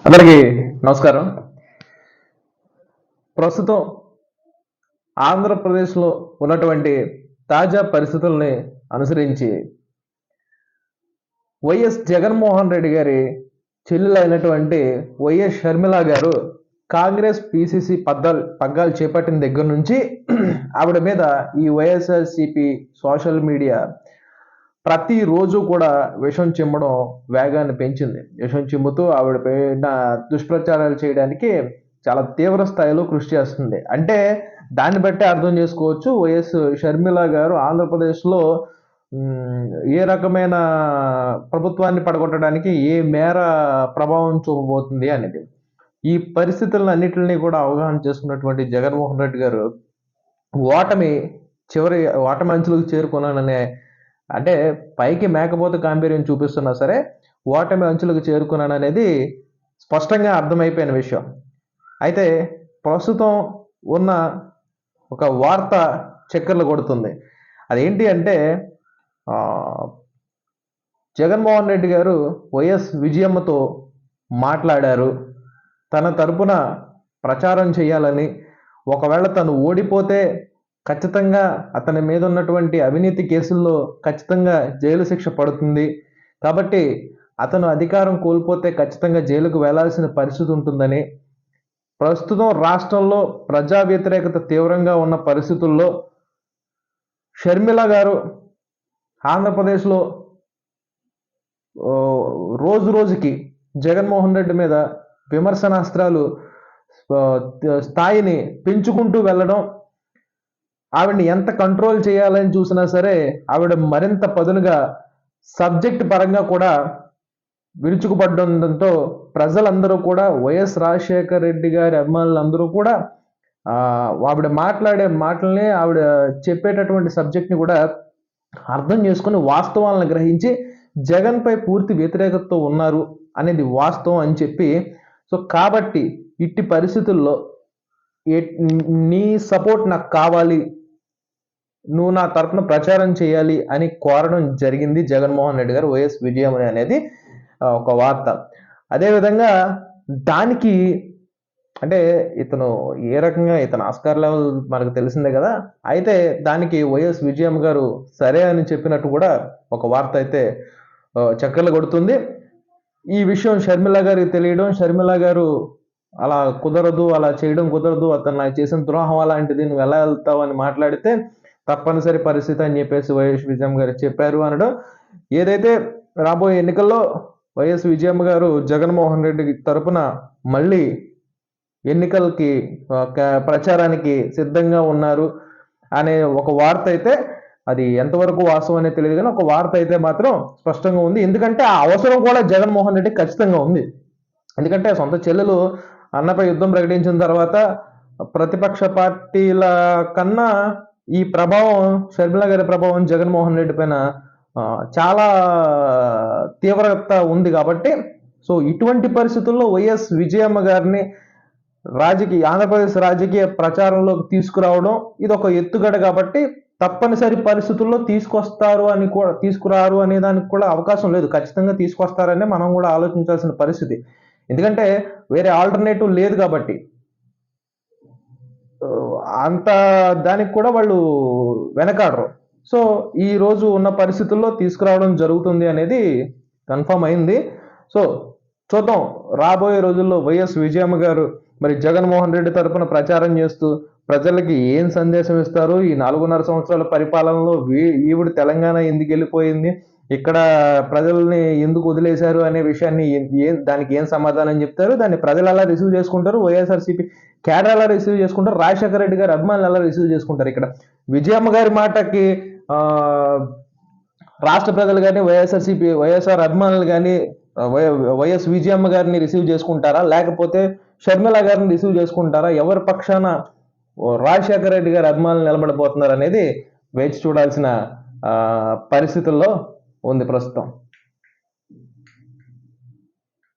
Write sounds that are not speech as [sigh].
అందరికీ నమస్కారం. ప్రస్తుతం ఆంధ్రప్రదేశ్లో ఉన్నటువంటి తాజా పరిస్థితుల్ని అనుసరించి వైఎస్ జగన్మోహన్ రెడ్డి గారి చెల్లెలైనటువంటి వైఎస్ షర్మిల గారు కాంగ్రెస్ పిసిసి పద్దాలు పగ్గాలు చేపట్టిన దగ్గర నుంచి [clears throat] ఆవిడ మీద ఈ వైఎస్ఆర్సిపి సోషల్ మీడియా ప్రతిరోజు కూడా విషం చిమ్మడం వేగాన్ని పెంచింది. విషం చిమ్ముతూ ఆవిడ పైన దుష్ప్రచారాలు చేయడానికి చాలా తీవ్ర స్థాయిలో కృషి చేస్తుంది. అంటే దాన్ని బట్టి అర్థం చేసుకోవచ్చు. వైఎస్ షర్మిల గారు ఆంధ్రప్రదేశ్లో ఏ రకమైన ప్రభుత్వాన్ని పడగొట్టడానికి ఏ మేర ప్రభావం చూపబోతుంది అనేది ఈ పరిస్థితులను అన్నిటిని కూడా అవగాహన చేసుకున్నటువంటి జగన్మోహన్ రెడ్డి గారు ఓటమి చివరి ఓటమి అంచులకు చేరుకున్నాననే అంటే పైకి మేకపోతే గాంభీర్యం చూపిస్తున్నా సరే ఓటమి అంచులకు చేరుకున్నాను అనేది స్పష్టంగా అర్థమైపోయిన విషయం. అయితే ప్రస్తుతం ఉన్న ఒక వార్త చక్కర్లు కొడుతుంది. అదేంటి అంటే జగన్మోహన్ రెడ్డి గారు వైఎస్ విజయమ్మతో మాట్లాడారు. తన తరపున ప్రచారం చేయాలని ఒకవేళ తను ఓడిపోతే ఖచ్చితంగా అతని మీద ఉన్నటువంటి అవినీతి కేసుల్లో ఖచ్చితంగా జైలు శిక్ష పడుతుంది. కాబట్టి అతను అధికారం కోల్పోతే ఖచ్చితంగా జైలుకు వెళ్ళాల్సిన పరిస్థితి ఉంటుందని ప్రస్తుతం రాష్ట్రంలో ప్రజా వ్యతిరేకత తీవ్రంగా ఉన్న పరిస్థితుల్లో షర్మిల గారు ఆంధ్రప్రదేశ్లో రోజు రోజుకి జగన్మోహన్ రెడ్డి మీద విమర్శనాస్త్రాలు స్థాయిని పెంచుకుంటూ వెళ్ళడం ఆవిడని ఎంత కంట్రోల్ చేయాలని చూసినా సరే ఆవిడ మరింత పదునుగా సబ్జెక్ట్ పరంగా కూడా విరుచుకుపడడంతో ప్రజలందరూ కూడా వైఎస్ రాజశేఖర రెడ్డి గారి అభిమానులందరూ కూడా ఆవిడ మాట్లాడే మాటల్ని ఆవిడ చెప్పేటటువంటి సబ్జెక్ట్ని కూడా అర్థం చేసుకుని వాస్తవాలను గ్రహించి జగన్పై పూర్తి వ్యతిరేకతతో ఉన్నారు అనేది వాస్తవం అని చెప్పి సో కాబట్టి ఇట్టి పరిస్థితుల్లో నీ సపోర్ట్ నాకు కావాలి నువ్వు నా తరపున ప్రచారం చేయాలి అని కోరడం జరిగింది జగన్మోహన్ రెడ్డి గారు వైఎస్ విజయమని అనేది ఒక వార్త. అదేవిధంగా దానికి అంటే ఇతను ఏ రకంగా ఇతను ఆస్కార్ లెవెల్ మనకు తెలిసిందే కదా అయితే దానికి వైఎస్ విజయం గారు సరే అని చెప్పినట్టు కూడా ఒక వార్త అయితే చక్కర్లు కొడుతుంది. ఈ విషయం షర్మిల గారికి తెలియడం షర్మిల గారు అలా కుదరదు అలా చేయడం కుదరదు అతను నాకు చేసిన ద్రోహం అలాంటిది నువ్వు ఎలా వెళ్తావు అని మాట్లాడితే తప్పనిసరి పరిస్థితి అని చెప్పేసి వైఎస్ విజయం గారు చెప్పారు అనడం. ఏదైతే రాబోయే ఎన్నికల్లో వైఎస్ విజయమ్మ గారు జగన్మోహన్ రెడ్డి తరపున మళ్ళీ ఎన్నికలకి ఒక ప్రచారానికి సిద్ధంగా ఉన్నారు అనే ఒక వార్త అయితే అది ఎంతవరకు వాస్తవం అనేది తెలియదు కానీ ఒక వార్త అయితే మాత్రం స్పష్టంగా ఉంది. ఎందుకంటే ఆ అవసరం కూడా జగన్మోహన్ రెడ్డి ఖచ్చితంగా ఉంది. ఎందుకంటే సొంత చెల్లెలు అన్నపై యుద్ధం ప్రకటించిన తర్వాత ప్రతిపక్ష పార్టీల కన్నా ఈ ప్రభావం షర్మిల గారి ప్రభావం జగన్మోహన్ రెడ్డి పైన చాలా తీవ్రత ఉంది కాబట్టి సో ఇటువంటి పరిస్థితుల్లో వైఎస్ విజయమ్మ గారిని రాజకీయ ఆంధ్రప్రదేశ్ రాజకీయ ప్రచారంలోకి తీసుకురావడం ఇది ఒక ఎత్తుగడ కాబట్టి తప్పనిసరి పరిస్థితుల్లో తీసుకొస్తారు అని కూడా తీసుకురారు అనే దానికి కూడా అవకాశం లేదు. ఖచ్చితంగా తీసుకొస్తారనే మనం కూడా ఆలోచించాల్సిన పరిస్థితి. ఎందుకంటే వేరే ఆల్టర్నేటివ్ లేదు కాబట్టి అంత దానికి కూడా వాళ్ళు వెనకాడరు. సో ఈ రోజు ఉన్న పరిస్థితుల్లో తీసుకురావడం జరుగుతుంది అనేది కన్ఫర్మ్ అయింది. సో చూద్దాం. రాబోయే రోజుల్లో వైఎస్ విజయమ్మ గారు మరి జగన్మోహన్ రెడ్డి తరఫున ప్రచారం చేస్తూ ప్రజలకి ఏం సందేశం ఇస్తారు? ఈ నాలుగున్నర సంవత్సరాల పరిపాలనలో వీ- ఈవిడ తెలంగాణ ఎందుకు వెళ్ళిపోయింది? ఇక్కడ ప్రజల్ని ఎందుకు వదిలేశారు అనే విషయాన్ని ఏ- దానికి ఏం సమాధానం చెప్తారు? దాన్ని ప్రజలు ఎలా రిసీవ్ చేసుకుంటారు? వైఎస్ఆర్సీపీ క్యాడర్ అలా రిసీవ్ చేసుకుంటారు? రాజశేఖర రెడ్డి గారు అభిమానులు ఎలా రిసీవ్ చేసుకుంటారు ఇక్కడ. విజయమ్మ గారి మాటకి రాష్ట్ర ప్రజలు కానీ వైఎస్ఆర్సీపీ వైఎస్ఆర్ అభిమానులు కానీ వైఎస్ విజయమ్మ గారిని రిసీవ్ చేసుకుంటారా? లేకపోతే షర్మిల గారిని రిసీవ్ చేసుకుంటారా? ఎవరి పక్షాన రాజశేఖర రెడ్డి గారి అభిమానులు నిలబడబోతున్నారు అనేది వేచి చూడాల్సిన పరిస్థితుల్లో ఉంది ప్రస్తుతం